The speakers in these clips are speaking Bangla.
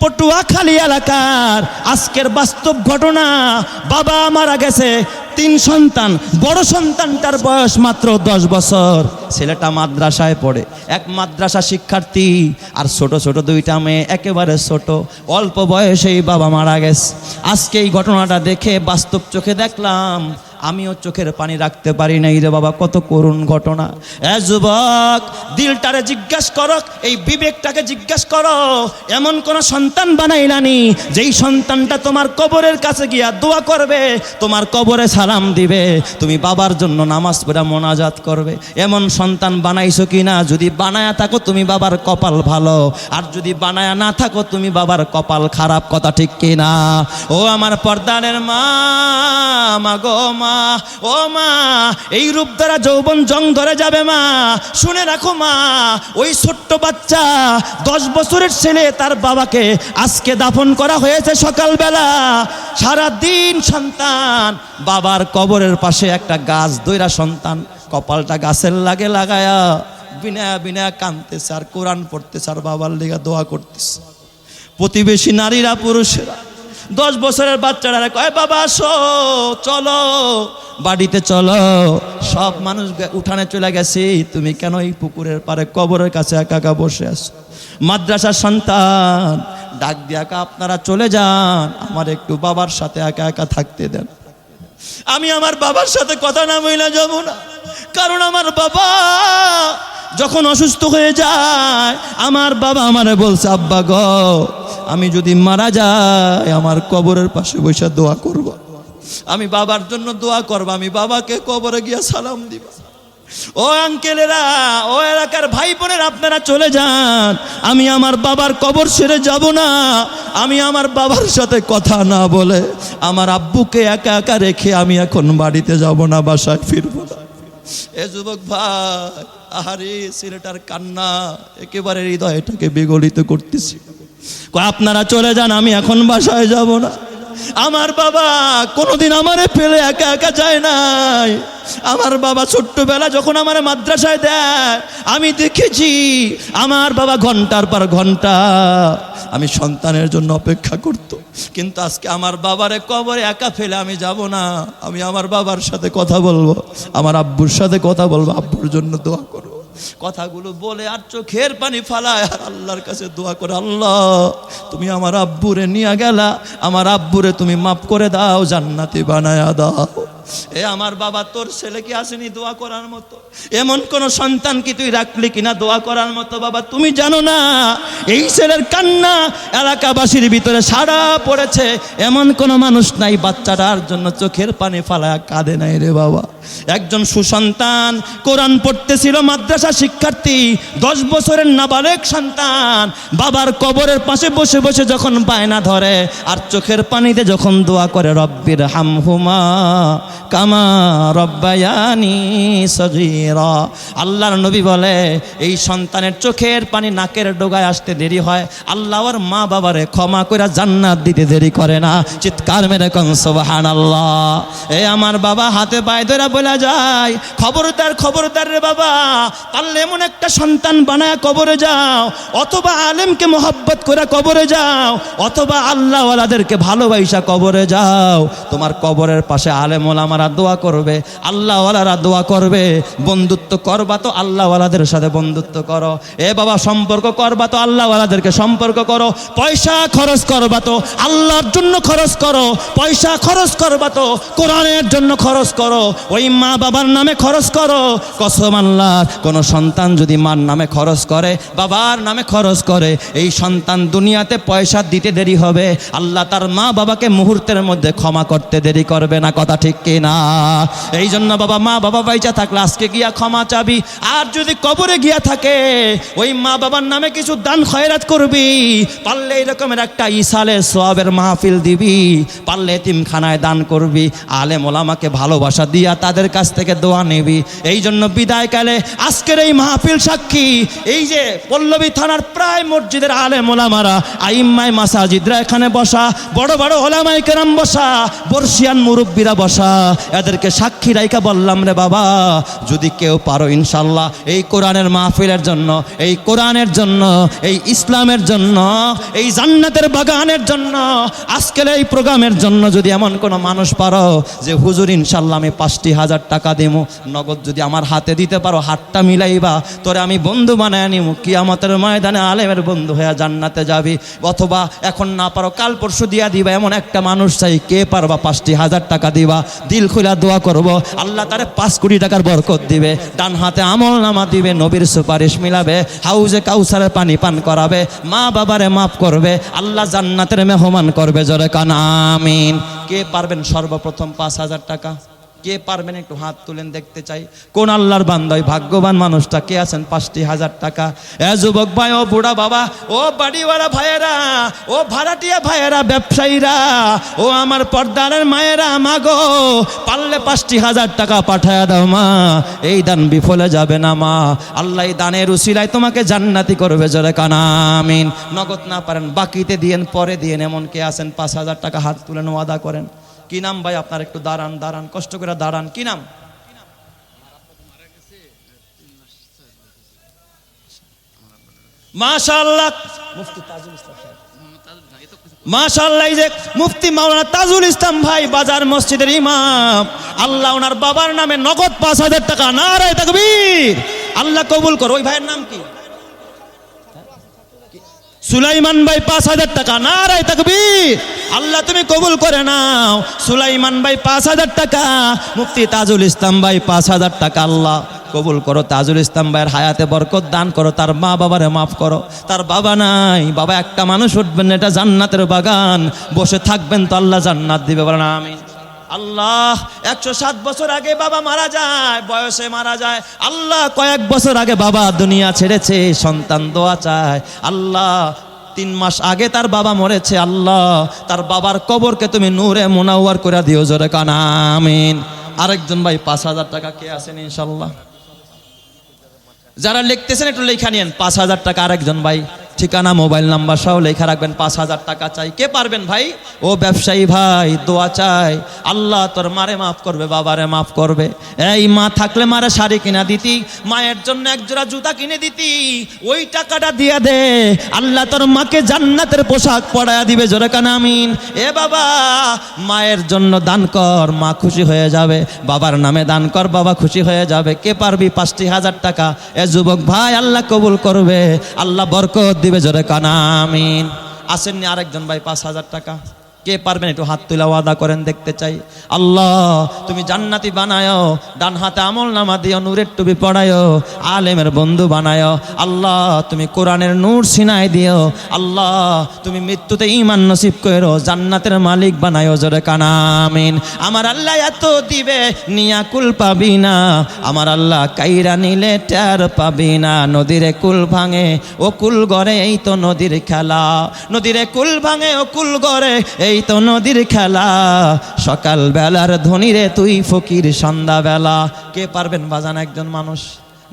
পটুয়াখালী এলাকার। আজকের বাস্তব ঘটনা, বাবা মারা গেছে, তিন সন্তান, বড় সন্তানটার বয়স মাত্র দশ বছর। ছেলেটা মাদ্রাসায় পড়ে, এক মাদ্রাসা শিক্ষার্থী, আর ছোট ছোট দুইটা মেয়ে, একেবারে ছোট। অল্প বয়সেই বাবা মারা গেছে। আজকে এই ঘটনাটা দেখে বাস্তব চোখে দেখলাম আমিও চোখের পানি রাখতে পারি নাই রে বাবা, কত করুণ ঘটনা। এ যুবক, দিলটারে জিজ্ঞাস করো, এই বিবেকটাকে জিজ্ঞাস করো, এমন কোন সন্তান বানাইলানি যেই সন্তানটা তোমার কবরের কাছে গিয়া দোয়া করবে, তোমার কবরে সালাম দিবে, তুমি বাবার জন্য নামাজ পড়া মোনাজাত করবে। এমন সন্তান বানাইছো কি না যদি বানায়া থাকো, তুমি বাবার কপাল ভালো। আর যদি বানায়া না থাকো, তুমি বাবার কপাল খারাপ, কথা ঠিক কি না ও আমার পর্দানের মা মা গো মা। ও মা, এই রূপ দ্বারা যৌবন জং ধরে যাবে মা। শুনে রাখো মা, ওই ছোট্ট বাচ্চা, দশ বছরের ছেলে, তার বাবাকে আজকে দাফন করা হয়েছে সকালবেলা। সারা দিন সন্তান, বাবার কবরের পাশে একটা গাছ দইরা সন্তান, কপালটা গাছের লাগে লাগায়া বিনায়া বিনায়া কানতেছে আর কোরআন পড়তেছে আর বাবার লেগা দোয়া করতেছে। প্রতিবেশী নারীরা, পুরুষেরা দশ বছরের বাচ্চারা কয় বাবা, আসো, চলো, বাড়িতে চলো। সব মানুষ উঠানে চলে গেছে। তুমি কেন এই পুকুরের পারে, কবরের কাছে একা একা বসে আছো? মাদ্রাসার সন্তান, ডাক দিয়ে একা আপনারা চলে যান। আমার একটু বাবার সাথে একা একা থাকতে দেন। আমি আমার বাবার সাথে কথা না বইলা যাব না। কারণ আমার বাবা যখন অসুস্থ হয়ে যায়, আমার বাবা আমারে বলছে, আব্বা গ, আমি যদি মারা যাই, আমার কবরের পাশে বসে দোয়া করব। আমি বাবার জন্য দোয়া করব, আমি বাবাকে কবরে গিয়া সালাম দিব। ও আঙ্কেলেরা, ও এলাকার ভাই বোনের আপনারা চলে যান। আমি আমার বাবার কবর সেরে যাব না। আমি আমার বাবার সাথে কথা না বলে আমার আব্বুকে একা একা রেখে আমি এখন বাড়িতে যাব না, বাসায় ফিরবো না। এ যুবক ভাই, আহারে ছেলেটার কান্না একেবারে হৃদয়টাকে বিগলিত করতেছি। আপনারা চলে যান, আমি এখন বাসায় যাব না। আমার বাবা কোনোদিন আমারে ফেলে একা একা যায় নাই। আমার বাবা ছোট্টবেলা যখন আমার মাদ্রাসায় দেয়, আমি দেখেছি আমার বাবা ঘণ্টার পর ঘণ্টা আমি সন্তানের জন্য অপেক্ষা করত। কিন্তু আজকে আমার বাবারে কবরে একা ফেলে আমি যাব না। আমি আমার বাবার সাথে কথা বলব, আমার আব্বুর সাথে কথা বলব, আব্বুর জন্য দোয়া কথাগুলো বলে আর চোখের পানি ফালায়। আর আল্লাহর কাছে দোয়া করে, আল্লাহ, তুমি আমার আব্বুরে নিয়ে গেলা। আমার আব্বুরে তুমি মাফ করে দাও, জান্নাতি বানায়া দাও। এ আমার বাবা, তোর ছেলে কি আসেনি দোয়া করার মতো? এমন কোন সন্তান কি তুই রাখলি কিনা দোয়া করার মতো? বাবা, তুমি জানো না, এই ছেলের কান্না এলাকাবাসীর ভিতরে সারা পড়েছে। এমন কোন মানুষ নাই, বাচ্চাটার জন্য চোখের পানি ফালা কাঁদে নাই রে বাবা। একজন সুসন্তান, কোরআন পড়তেছিল, মাদ্রাসা শিক্ষার্থী, দশ বছরের নাবালেক সন্তান। বাবার কবরের পাশে বসে বসে যখন বায়না ধরে, আর চোখের পানিতে যখন দোয়া করে রব্বির হামহুমা কামা রব্বায়ানি সজিরা আল্লাহর নবী বলে, এই সন্তানের চোখের পানি নাকের ডোগায় আসতে দেরি হয়। আল্লাহ ওর মা বাবারে ক্ষমা করে জান্নাত দিতে দেরি করে না। চিৎকার মেরে কন সোবাহান আল্লাহ এ আমার বাবা হাতে পায়ে ধরে বলে যায়, খবরদার খবরদার রে বাবা, পারলে এমন একটা সন্তান বানায় কবরে যাও। অথবা আলেমকে মোহাব্বত করে কবরে যাও। অথবা আল্লাহওয়ালাদেরকে ভালোবাসা কবরে যাও। তোমার কবরের পাশে আলেম ওলামারা দোয়া করবে, আল্লাহওয়ালারা দোয়া করবে। বন্ধুত্ব করবা তো আল্লাহওয়ালাদের সাথে বন্ধুত্ব করো। এ বাবা, সম্পর্ক করবা তো আল্লাহওয়ালাদেরকে সম্পর্ক করো। পয়সা খরচ করবা তো আল্লাহর জন্য খরচ করো। পয়সা খরচ করবা তো কোরআনের জন্য খরচ করো। ওই মা বাবার নামে খরচ করো। কসম আল্লাহ কোনো সন্তান যদি মার নামে খরচ করে, বাবার নামে খরচ করে, এই সন্তান দুনিয়াতে পয়সা দিতে দেরি হবে। আল্লাহ তার মা বাবাকে মুহূর্তের মধ্যে ক্ষমা করতে দেরি করবে না, কথা ঠিক কি না। এই জন্য বাবা, মা বাবা বাইচা থাকলে আজকে গিয়া ক্ষমা চাবি। আর যদি কবরে গিয়া থাকে, ওই মা বাবার নামে কিছু দান খয়রাত করবি। পারলে এরকমের একটা ইসালে সোয়াবের মাহফিল দিবি। পারলে এতিমখানায় দান করবি। আলে মোলামাকে ভালোবাসা দিয়া তাদের কাছ থেকে দোয়া নিবি। এই জন্য বিদায়কালে আজকের এই মাহফিল সাক্ষী, এই যে পল্লবী থানার প্রায় মসজিদের আলে মোলামারা আইম্মাই মাসাজিদরা এখানে বসা, বড় বড় ওলামাই কেরাম বসা, বর্ষিয়ান মুরব্বীরা বসা। এদেরকে সাক্ষী রাইকা বললাম রে বাবা, যদি কেউ পারো ইনশাল্লাহ, এই কোরআনের মাহফিলের জন্য, এই কোরআনের জন্য, এই ইসলামের জন্য, এই জান্নাতের বাগানের জন্য, আজকের এই প্রোগ্রামের জন্য যদি এমন কোনো মানুষ পারো যে, হুজুর, ইনশাল্লাহ আমি পাঁচটি হাজার টাকা দেবো নগদ যদি আমার হাতে দিতে পারো, হাতটা মিলাইবা, তোরে আমি বন্ধু বানায় নিব কিয়ামতের ময়দানে আলেমের বন্ধু হয়ে জান্নাতে যাবি, অথবা এখন না পারো, কাল পরশু দিয়া দিবা, এমন একটা মানুষ চাই, কে পারবা পাঁচটি হাজার টাকা দিবা? দিল খোলা দোয়া করব। আল্লাহ তারে পাঁচ কোটি টাকার বরকত দিবে। ডান হাতে আমল নামা দিবে, নবীর সুপারিশ মিলাবে। হাউজে কাউসারের পানি পান করাবে। মা বাবারে মাফ করবে। আল্লাহ জান্নাতের মেহমান করবে জরে কান, আমিন। কে পারবেন সর্বপ্রথম পাঁচ হাজার টাকা? কে পারবেন একটু হাত তুলেন দেখতে চাই। কোন আল্লাহর বান্দাই ভাগ্যবান মানুষটা কে আছেন? পাঁচটি হাজার টাকা। এ যুবক ভাই, ও বুড়া বাবা, ও বাড়িওয়ালা ভাইয়েরা, ও ভাড়াটিয়া ভাইয়েরা, ব্যবসায়ীরা, ও আমার পর্দারের মায়েরা, মাগো, পারলে পাঁচটি হাজার টাকা পাঠায় দাও মা। এই দান বিফলে যাবে না মা। আল্লাহ এই দানের উসিলায় তোমাকে জান্নাতি করবে জোরে কানামিন নগদ না পারেন, বাকিতে দিয়েন, পরে দিয়েন। এমন কে আছেন? পাঁচ হাজার টাকা হাত তুলেন, ওয়াদা করেন। কি নাম ভাই? আপনার একটু দাঁড়ান দাঁড়ান, কষ্ট করে দাঁড়ান। কি নাম? মাশাআল্লাহ। যে মুফতি মাওলানা তাজুল ইসলাম ভাই বাজার মসজিদের ইমাম। আল্লাহ ওনার বাবার নামে নগদ পাঁচ হাজার টাকা, নারায় তাকবীর। আল্লাহ কবুল কর। ওই ভাইয়ের নাম কি? সুলাইমান ভাই পাঁচ হাজার টাকা। নারায় তাকবীর। আল্লাহ, তুমি কবুল করে নাও। সুলাইমান ভাই পাঁচ হাজার টাকা। মুফতি তাজুল ইসলাম ভাই পাঁচ হাজার টাকা। আল্লাহ, কবুল করো। তাজুল ইসলাম ভাইয়ের হায়াতে বরকত দান করো। তার মা বাবারে মাফ করো। তার বাবা নাই। বাবা একটা মানুষ উঠবেন এটা জান্নাতের বাগান। বসে থাকবেন তো আল্লাহ জান্নাত দিবে। বলেন আমি আল্লাহ, একশো সাত বছর আগে বাবা মারা যায়, বয়সে মারা যায়। আল্লাহ কয়েক বছর আগে বাবা দুনিয়া ছেড়েছে, সন্তান দোয়া চায়। আল্লাহ তিন মাস আগে তার বাবা মরেছে, আল্লাহ তার বাবার কবরকে তুমি নূরে মোনাওয়ার করে দিও জোরে কানামিন আরেকজন ভাই, পাঁচ হাজার টাকা কে আছেন ইনশাল্লাহ? যারা লিখতেছেন একটু লেখা নিয়েন, পাঁচ হাজার টাকা আরেকজন ভাই। ঠিকানা, মোবাইল নাম্বার সহ লেখা রাখবেন, পাঁচ হাজার টাকা চাই। কে পারবেন ভাই? ও ব্যবসায়ী ভাই, দোয়া চাই। আল্লাহ তোর মারে মাফ করবে, বাবারে মাফ করবে। এই মা থাকলে মারে শাড়ি কিনা দিতি, মায়ের জন্য এক জোড়া জুতা কিনে দিতি। ওই টাকাটা দিয়ে দে, আল্লাহ তোর মাকে জান্নাতের পোশাক পরায়া দিবে, জোরে কানামিন এ বাবা, মায়ের জন্য দান কর, মা খুশি হয়ে যাবে। বাবার নামে দান কর, বাবা খুশি হয়ে যাবে। কে পারবি? পাঁচটি হাজার টাকা। এ যুবক ভাই, আল্লাহ কবুল করবে। আল্লাহ বরকত দিবে জোরে কানামিন আসেননি আরেকজন ভাই পাঁচ হাজার টাকা। কে পারবেন একটু হাত তুলা ওয়াদা করেন দেখতে চাই। আল্লাহ, তুমি জান্নাতি বানায়, ডান হাতে আমল নামা দিও, নূরের টুপি পড়ায়, আলেমের বন্ধু বানায়। আল্লাহ, তুমি কোরআনের নূর সিনাই দিও। আল্লাহ, তুমি মৃত্যুতে ইমান নসিব করো, জান্নাতের মালিক বানায় জোরে কানামিন আমার আল্লাহ এত দিবে, নিয়া কুল পাবি না। আমার আল্লাহ কাইরা নিলে টের পাবি না। নদীরে কুল ভাঙে, ও কুল গড়ে, এই তো নদীর খেলা। নদীরে কুল ভাঙে, ও কুল গড়ে তো নদীর খেলা। সকাল বেলার ধনীরে তুই ফকির সন্ধ্যা বেলা কে পারবেন বাজান একজন মানুষ?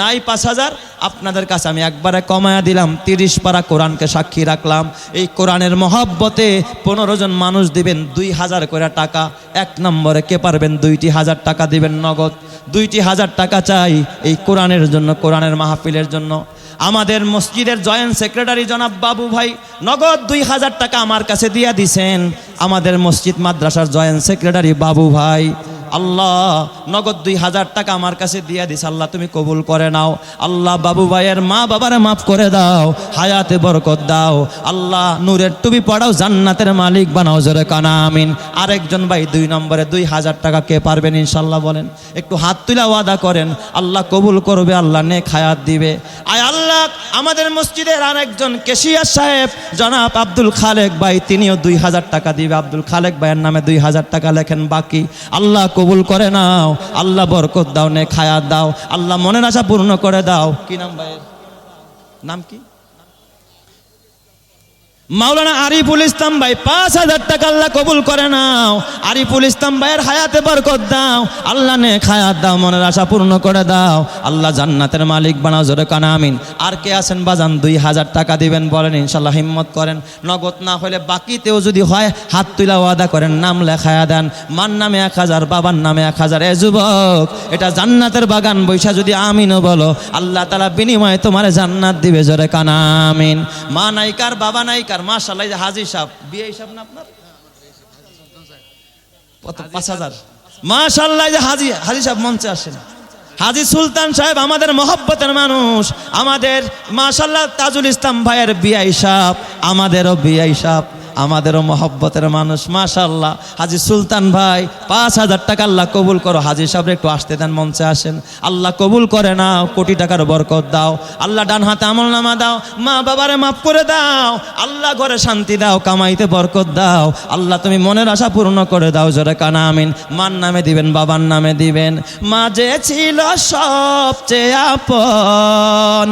নাই পাঁচ হাজার? আপনাদের কাছে আমি একবারে কমায়া দিলাম, তিরিশ পারা কোরআনকে সাক্ষী রাখলাম। এই কোরআনের মহব্বতে পনেরো জন মানুষ দিবেন দুই হাজার করে টাকা। এক নম্বরে কে পারবেন দুইটি হাজার টাকা দিবেন নগদ। দুইটি হাজার টাকা চাই এই কোরআনের জন্য, কোরআনের মাহফিলের জন্য। আমাদের মসজিদের জয়েন্ট সেক্রেটারি জনাব বাবু ভাই নগদ দুই হাজার টাকা আমার কাছে দিয়ে দিছেন। আমাদের মসজিদ মাদ্রাসার জয়েন্ট সেক্রেটারি বাবু ভাই। আল্লাহ নগদ দুই হাজার টাকা আমার কাছে দিয়ে দিস আল্লাহ, তুমি কবুল করে নাও। আল্লাহ, বাবু ভাইয়ের মা বাবারে মাফ করে দাও। হায়াতে বরকত দাও। আল্লাহ, নূরের টুপি পড়াও, জান্নাতের মালিক বানাও, জোরে কানা, আমিন। আরেকজন ভাই দুই নম্বরে দুই হাজার টাকা কে পারবেন, ইনশাল্লাহ বলেন। একটু হাত তুলা ওয়াদা করেন। আল্লাহ কবুল করবে, আল্লাহ নেক হায়াত দিবে। আয় আল্লাহ, আমাদের মসজিদের আরেকজন কেশিয়ার সাহেব, জনাব আব্দুল খালেক ভাই, তিনিও দুই হাজার টাকা দিবে। আব্দুল খালেক ভাইয়ের নামে দুই হাজার টাকা লেখেন বাকি। আল্লাহ কবুল করে নাও। আল্লাহ বরকত দাও নে খায়াত দাও। আল্লাহ মনের আশা পূর্ণ করে দাও। কি নাম ভাইয়ের? নাম কি? মাওলানা আরিফুল ইসলাম ভাই, পাঁচ হাজার টাকা আল্লাহ কবুল করে নাও। আরিফুল ইসলাম ভাইয়ের হায়াতে বরকত দাও। আল্লাহ নে খায়াত দাও, মনের আশা পূর্ণ করে দাও। আল্লাহ জান্নাতের মালিক বানাও, জোরে কানা আমিন। আর কে আছেন বাজান, দুই হাজার টাকা দিবেন, বলেন ইনশাল্লাহ হিম্মত করেন। নগদ না হলে বাকিতেও যদি হয়, হাত তুলা ওয়াদা করেন, নাম লেখায়া দেন। মার নামে এক হাজার, বাবার নামে এক হাজার। এ যুবক, এটা জান্নাতের বাগান, বৈশা যদি আমিনও বলো, আল্লাহ তালা বিনিময়ে তোমার জান্নাত দিবে, জোরে কানা আমিন। মা নাইকার বাবা নাইকার মাশাল্লাহ এই যে হাজি সাহেব বিয়ে হিসাব না আপনার? কত? পাঁচ হাজার। মাশাল্লাহ যে হাজি হাজি সাহেব মঞ্চে আসেন। হাজি সুলতান সাহেব আমাদের মহব্বতের মানুষ আমাদের মাশাল্লাহ তাজুল ইসলাম ভাইয়ের বিয়া হিসাব আমাদেরও বিয়া হিসাব আমাদেরও মহব্বতের মানুষ মাশাল্লাহ হাজি সুলতান ভাই, পাঁচ হাজার টাকা আল্লাহ কবুল করো। হাজি সাহেব একটু আসতে দেন, মঞ্চে আসেন। আল্লাহ কবুল করে না কোটি টাকার বরকত দাও। আল্লাহ ডান হাতে আমল নামা দাও, মা বাবারে মাফ করে দাও। আল্লাহ ঘরে শান্তি দাও, কামাইতে বরকত দাও। আল্লাহ তুমি মনের আশা পূর্ণ করে দাও, জোরে কানা আমিন। মার নামে দিবেন, বাবার নামে দিবেন। মা যে ছিল সবচেয়ে আপন,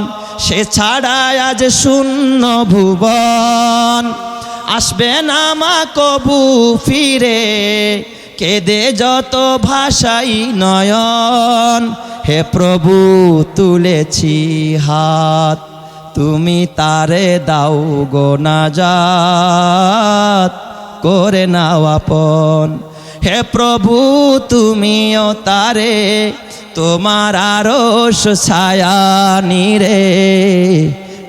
সে ছাড়া আজ শূন্য ভুবন। আসবে না মা কবু ফিরে। কেদে যত ভাষাই নয়ন, হে প্রভু তুলেছি হাত, তুমি তারে দাও গো না যাত করে নাও আপন, হে প্রভু তুমিও তারে, তোমার আরশ ছায়া নিরে।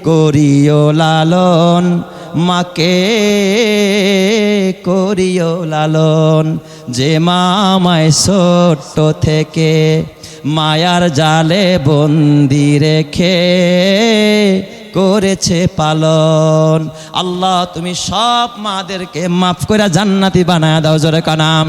করিও লালন মাকে করিও লালন। যে মামায় ছোট্ট থেকে মায়ার জালে বন্দি রেখে করেছে পালন। আল্লাহ, তুমি সব মাদেরকে মাফ করে জান্নাতি বানায় দাও, জোরে কানা